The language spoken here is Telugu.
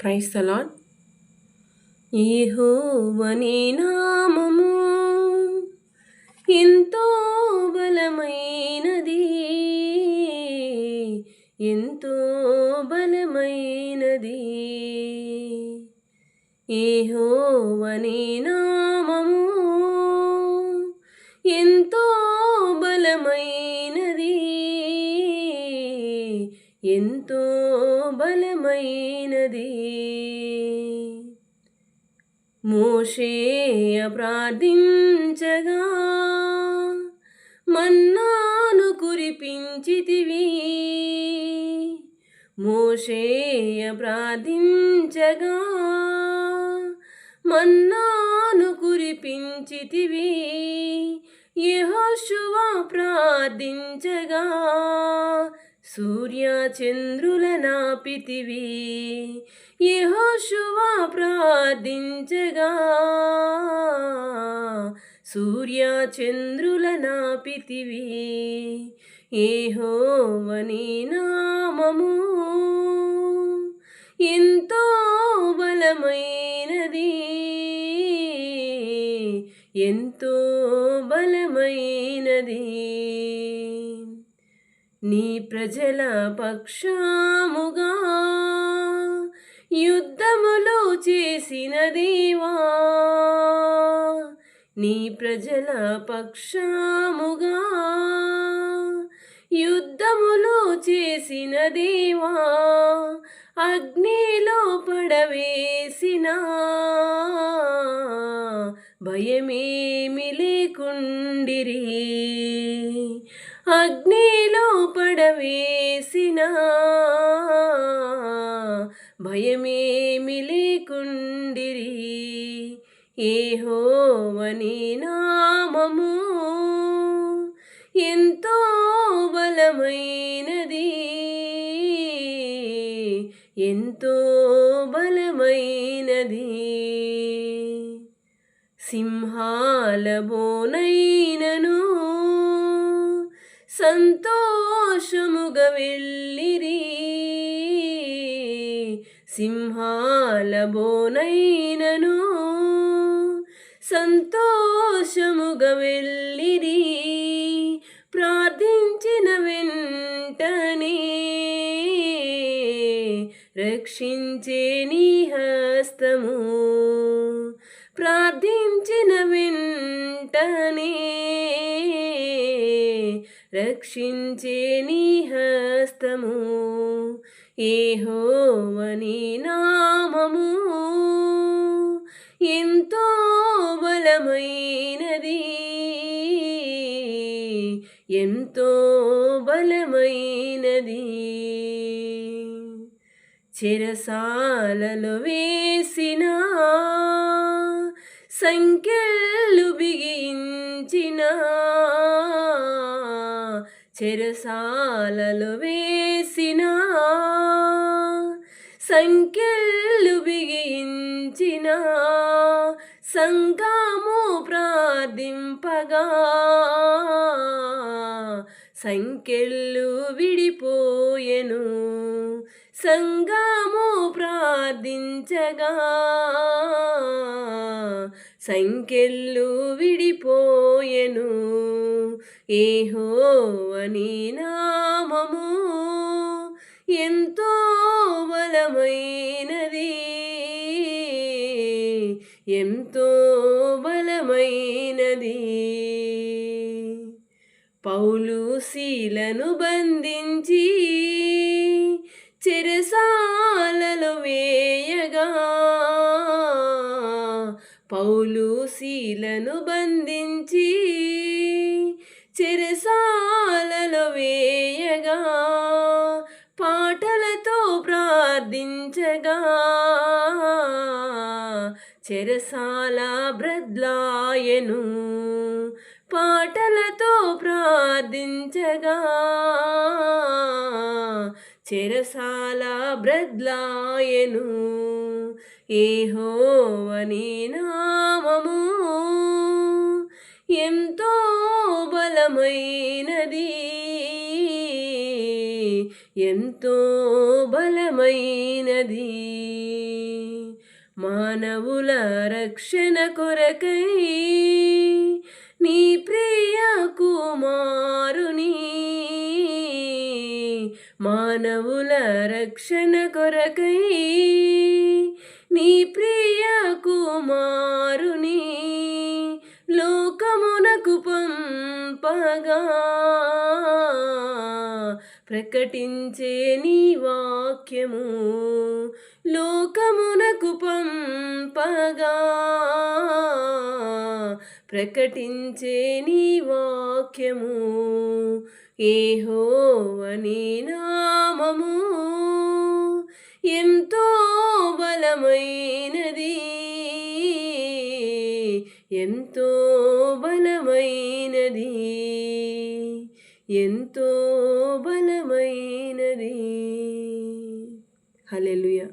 ప్రైస్ అలాడ్ యెహోవని నామము ఎంతో బలమైనది ఎంతో బలమైనది. ఏహోవని నామము ఎంతో బలమైనది ఎంతో బలమైనది. మోషేయ ప్రార్థించగా మన్నాను కురిపించితివి. మోషేయ ప్రార్థించగా మన్నాను కురిపించితివి. యెహోషువా ప్రార్థించగా సూర్య చంద్రుల నాపితివి యహోశువా ప్రార్థించగా. సూర్య చంద్రుల నాపితివి ఏహోవని నామము. ఎంతో బలమైనది ఎంతో బలమైనది. నీ ప్రజల పక్షముగా యుద్ధములు చేసిన దేవా నీ ప్రజల పక్షముగా యుద్ధములు చేసిన దేవా అగ్నిలో పడవేసిన భయమేమి లేకుండిరి. అగ్నిలో పడవేసిన. భయమేమి లేకుండిరి. ఏహోవని నామము ఎంతో బలమైనది. ఎంతో బలమైనది. సింహాల బోనైనను సంతోషముగ వెళ్ళిరి సింహాల బోనైనను సంతోషముగ వెళ్ళిరి ప్రార్థించిన వెంటనే రక్షించే నీ హస్తము. ప్రార్థించిన రక్షించే నీ హస్తము ఏహోవని నామము. ఎంతో బలమైనది ఎంతో బలమైనది. చెరసాలలో వేసిన సంఖ్యలు బిగించినా చెరసాలలో వేసిన సంఖ్యలు బిగించిన సంఘము ప్రార్థింపగా సంఖ్యలు విడిపోయెను సంఘము ప్రార్థించగా సంఖ్యలు విడిపోయెను. ఏహోవని నామము ఎంతో బలమైనది. ఎంతో బలమైనది. పౌలు శీలను బంధించి చెరసాలలో వేయగా పౌలు శీలను బంధించి చెరసాలలో వేయగా పాటలతో ప్రార్థించగా. చెరసాల బ్రద్లాయను పాటలతో ప్రార్థించగా. చెరసాల బ్రద్లాయను ఏహోవని నామము ఎంతో బలమైనది. ఎంతో బలమైనది. మానవుల రక్షణ కొరకై నీ ప్రియ కుమారుని మానవుల రక్షణ కొరకై నీ ప్రియ పంపగా ప్రకటించే నీ వాక్యము లోకమునకు పంపగా ప్రకటించే నీ వాక్యము ఏహోవని నామము ఎంతో బలమైనది. ఎంతో బలమైనది ఎంతో బలమైనది. హలెలుయా